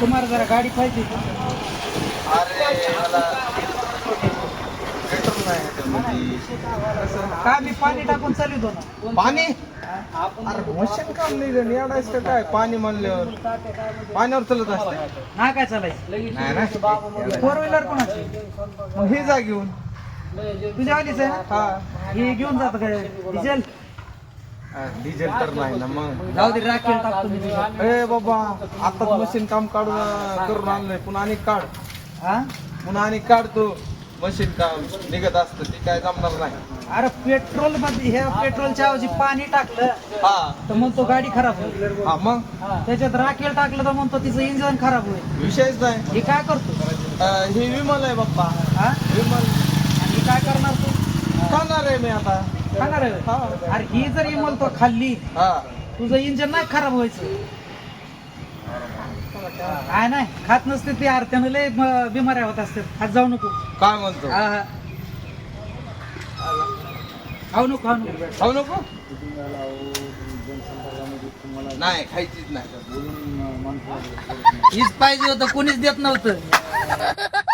गाडी पाहिजे. का? मी पाणी टाकून चालवतो ना? पाणी? अरे मशीन काम नाही का काय? पाणी म्हणल्यावर. पाण्यावर चलत असते? नाही काय चालायचं? नाही ना फोर व्हीलर कोणाची? मग हे जा घेऊन. तुझ्या आलीच आहे ना? हा. हे घेऊन जात काय डिझेल? डिझेल तर नाही ना मग. जाऊ दे राखेल टाकतो मी. ए बाबा आताच मशीन काम काढून करून आणलंय. पुन्हा आणि काढ. हा? पुन्हा आणि काढतो मशीन काम निघत असतं ते काय जमणार नाही. अरे पेट्रोलमध्ये ह्या पेट्रोलच्या ऐवजी पाणी टाकलं हा. तर म्हणतो गाडी खराब होईल. हा मग? त्याच्यात राखेल टाकलं तर म्हणतो तिचं इंजन खराब होईल. विषयच नाही. हे काय करतो? अं, हे विमल आहे बाप्पा. हा? विमल. आणि काय करणार तू? खाणार आहे मी आता. खाणार आहे? हा. अरे ही जर इमल तो खाल्ली हा. तुझं इंजन नाही खराब व्हायचं. काय नाही खात नसते ते अरे त्यानं लय बिमाऱ्या होत असतात. खात जाऊ नको. काय म्हणतो? खाऊ नको खाऊ नको. खाऊ नको? नाही खायचीच नाही. हीच पाहिजे होतं कोणीच देत नव्हतं.